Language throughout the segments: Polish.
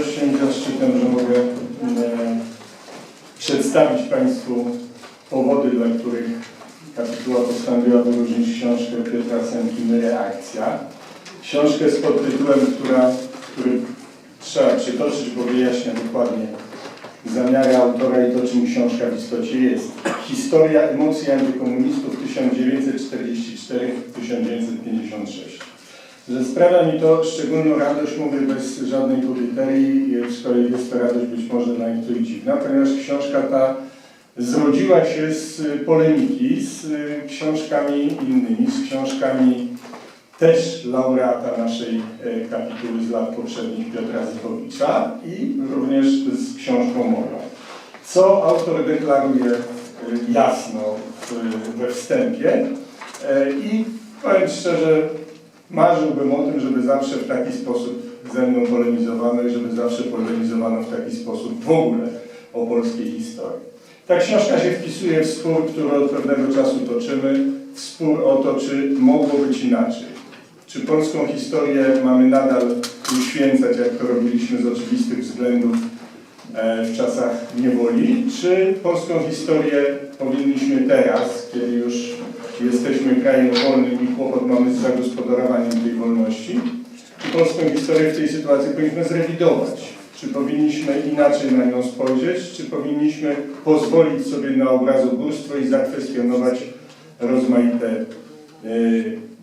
radością i zaszczytem, że mogę e, przedstawić Państwu powody, dla których kapituła postanowiła wyróżnić książkę Piotra Reakcja. Książkę z podtytułem, która, który trzeba przytoczyć, bo wyjaśnia dokładnie zamiary autora i to, czym książka w istocie jest. Historia emocji antykomunistów 1944-1956. Że sprawia mi to szczególną radość, mówię bez żadnej publiterii, aczkolwiek jest to radość być może dla niektórych dziwna, ponieważ książka ta zrodziła się z polemiki z książkami innymi, z książkami też laureata naszej e, kapituły z lat poprzednich Piotra Zychowicza i również z książką moją. Co autor deklaruje e, jasno we wstępie E, i powiem szczerze, marzyłbym o tym, żeby zawsze w taki sposób ze mną polemizowano i żeby zawsze polemizowano w taki sposób w ogóle o polskiej historii. Ta książka się wpisuje w spór, który od pewnego czasu toczymy, w spór o to, czy mogło być inaczej. Czy polską historię mamy nadal uświęcać, jak to robiliśmy z oczywistych względów e, w czasach niewoli, czy polską historię powinniśmy teraz, kiedy już jesteśmy krajem wolnym i kłopot mamy z zagospodarowaniem tej wolności, czy polską historię w tej sytuacji powinniśmy zrewidować? Czy powinniśmy inaczej na nią spojrzeć, czy powinniśmy pozwolić sobie na obrazobóstwo i zakwestionować rozmaite e,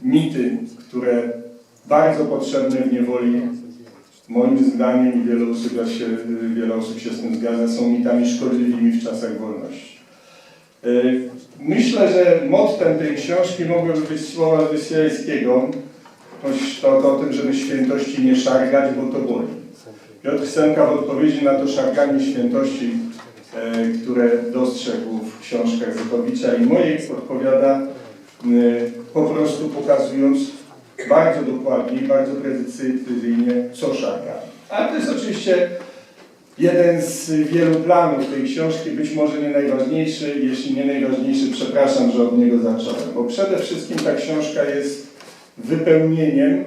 mity, które bardzo potrzebne w niewoli, moim zdaniem i wiele osób się, wiele osób się z tym zgadza, są mitami szkodliwymi w czasach wolności. E, Myślę, że mottem tej książki mogłyby być słowa Wysjańskiego, choć to, o tym, żeby świętości nie szargać, bo to boli. Piotr Semka w odpowiedzi na to szarganie świętości, e, które dostrzegł w książkach Zychowicza i mojej, odpowiada e, po prostu pokazując bardzo dokładnie bardzo precyzyjnie, co szargamy. Ale to jest oczywiście jeden z wielu planów tej książki, być może nie najważniejszy, jeśli nie najważniejszy, przepraszam, że od niego zacząłem, bo przede wszystkim ta książka jest wypełnieniem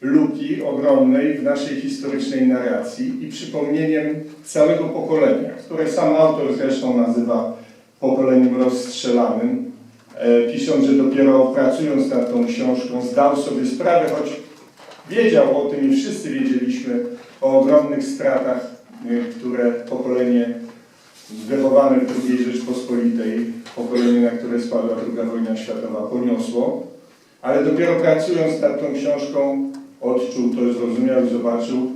luki ogromnej w naszej historycznej narracji i przypomnieniem całego pokolenia, które sam autor zresztą nazywa pokoleniem rozstrzelanym, e, pisząc, że dopiero pracując nad tą książką zdał sobie sprawę, choć wiedział o tym i wszyscy wiedzieliśmy o ogromnych stratach, które pokolenie wychowane w II Rzeczpospolitej, pokolenie, na które spadła II wojna światowa, poniosło, ale dopiero pracując nad tą książką odczuł to, zrozumiał i zobaczył,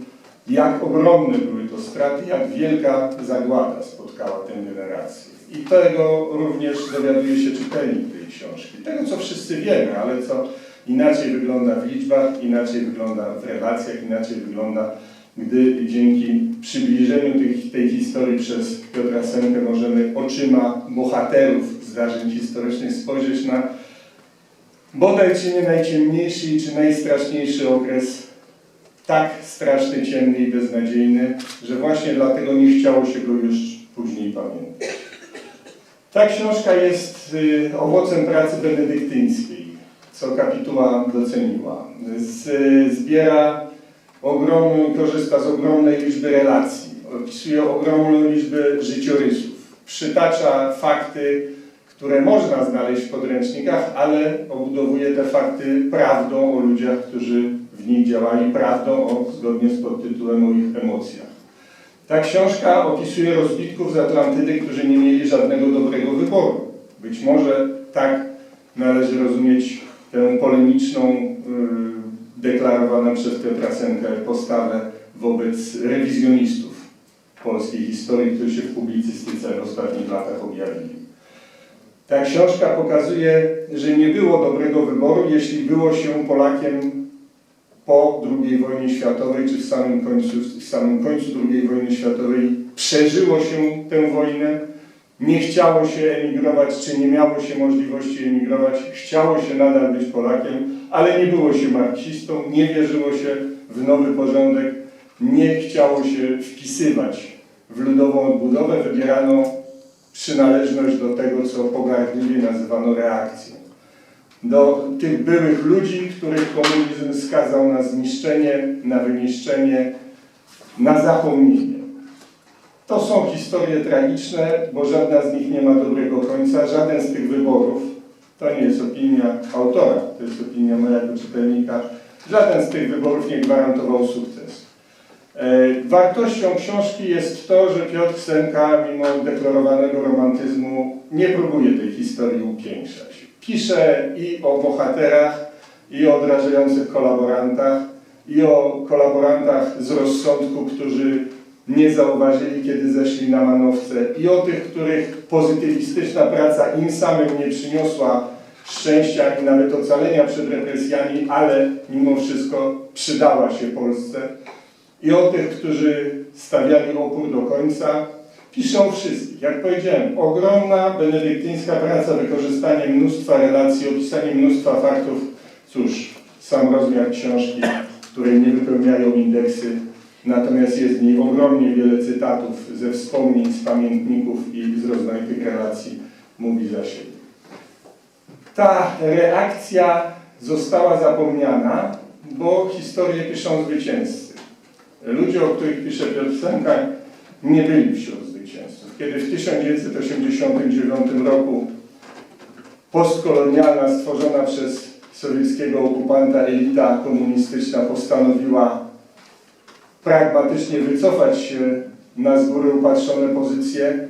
jak ogromne były to straty, jak wielka zagłada spotkała tę generację. I tego również dowiaduje się czytelnik tej książki. Tego, co wszyscy wiemy, ale co inaczej wygląda w liczbach, inaczej wygląda w relacjach, inaczej wygląda, gdy dzięki przybliżeniu tej, tej historii przez Piotra Senkę możemy oczyma bohaterów zdarzeń historycznych spojrzeć na bodaj czy nie najciemniejszy czy najstraszniejszy okres, tak straszny, ciemny i beznadziejny, że właśnie dlatego nie chciało się go już później pamiętać. Ta książka jest y, owocem pracy benedyktyńskiej, co kapituła doceniła. Zbiera ogromną, korzysta z ogromnej liczby relacji, opisuje ogromną liczbę życiorysów, przytacza fakty, które można znaleźć w podręcznikach, ale obudowuje te fakty prawdą o ludziach, którzy w nich działali, prawdą o, zgodnie z podtytułem o ich emocjach. Ta książka opisuje rozbitków z Atlantydy, którzy nie mieli żadnego dobrego wyboru. Być może tak należy rozumieć tę polemiczną, yy, deklarowaną przez Piotra Senkę postawę wobec rewizjonistów polskiej historii, którzy się w publicystyce w ostatnich latach objawili. Ta książka pokazuje, że nie było dobrego wyboru, jeśli było się Polakiem po II wojnie światowej, czy w samym końcu, w samym końcu II wojny światowej przeżyło się tę wojnę, nie chciało się emigrować, czy nie miało się możliwości emigrować, chciało się nadal być Polakiem, ale nie było się marksistą, nie wierzyło się w nowy porządek, nie chciało się wpisywać w ludową odbudowę, wybierano przynależność do tego, co pogardliwie nazywano reakcją. Do tych byłych ludzi, których komunizm skazał na zniszczenie, na wyniszczenie, na zapomnienie. To są historie tragiczne, bo żadna z nich nie ma dobrego końca. Żaden z tych wyborów, to nie jest opinia autora, to jest opinia moja jako czytelnika, żaden z tych wyborów nie gwarantował sukcesu. E, Wartością książki jest to, że Piotr Senka, mimo deklarowanego romantyzmu, nie próbuje tej historii upiększać. Pisze i o bohaterach, i o odrażających kolaborantach, i o kolaborantach z rozsądku, którzy nie zauważyli, kiedy zeszli na manowce, i o tych, których pozytywistyczna praca im samym nie przyniosła szczęścia i nawet ocalenia przed represjami, ale mimo wszystko przydała się Polsce i o tych, którzy stawiali opór do końca. Piszą wszystkich. Jak powiedziałem, ogromna benedyktyńska praca, wykorzystanie mnóstwa relacji, opisanie mnóstwa faktów. Cóż, sam rozmiar książki, której nie wypełniają indeksy, natomiast jest w niej ogromnie wiele cytatów ze wspomnień, z pamiętników i z rozmaitych relacji, mówi za siebie. Ta reakcja została zapomniana, bo historię piszą zwycięzcy. Ludzie, o których pisze Piotr Sęka, nie byli wśród zwycięzców. Kiedy w 1989 roku postkolonialna stworzona przez sowieckiego okupanta elita komunistyczna postanowiła pragmatycznie wycofać się na z góry upatrzone pozycje,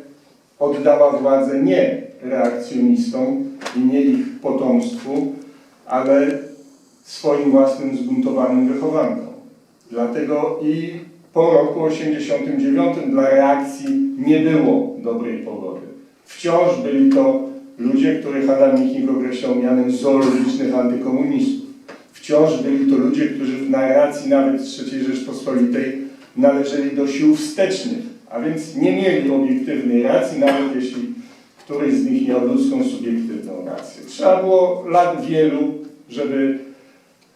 oddała władzę nie reakcjonistom i nie ich potomstwu, ale swoim własnym zbuntowanym wychowankom. Dlatego i po roku 89 dla reakcji nie było dobrej pogody. Wciąż byli to ludzie, których Adam Michnik określał mianem zoologicznych antykomunistów. Wciąż byli to ludzie, którzy w narracji nawet III Rzeczpospolitej należeli do sił wstecznych, a więc nie mieli obiektywnej racji, nawet jeśli któryś z nich miał ludzką subiektywną rację. Trzeba było lat wielu, żeby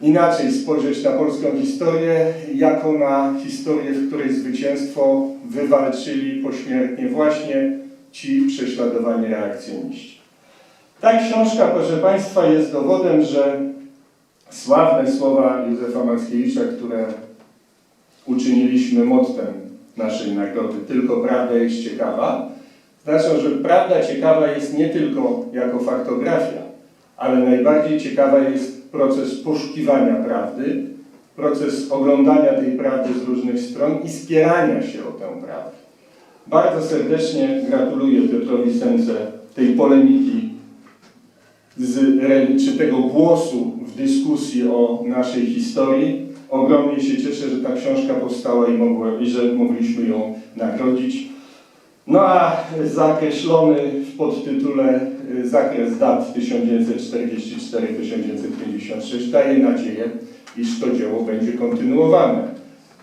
inaczej spojrzeć na polską historię, jako na historię, w której zwycięstwo wywalczyli pośmiertnie właśnie ci prześladowani reakcjoniści. Ta książka, proszę Państwa, jest dowodem, że sławne słowa Józefa Mackiewicza, które uczyniliśmy mottem naszej nagrody, tylko prawda jest ciekawa, znaczą, że prawda ciekawa jest nie tylko jako faktografia, ale najbardziej ciekawa jest proces poszukiwania prawdy, proces oglądania tej prawdy z różnych stron i spierania się o tę prawdę. Bardzo serdecznie gratuluję Piotrowi Sence tej polemiki z, czy tego głosu dyskusji o naszej historii. Ogromnie się cieszę, że ta książka powstała i, mogła, i że mogliśmy ją nagrodzić. No a zakreślony w podtytule y, zakres dat 1944-1956 daje nadzieję, iż to dzieło będzie kontynuowane.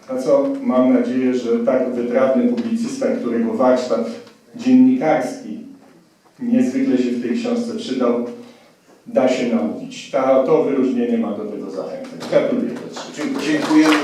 A co mam nadzieję, że tak wytrawny publicysta, którego warsztat dziennikarski niezwykle się w tej książce przydał, da się Ta, to wyróżnienie ma do tego zachęcać. Gratuluję. Dziękujemy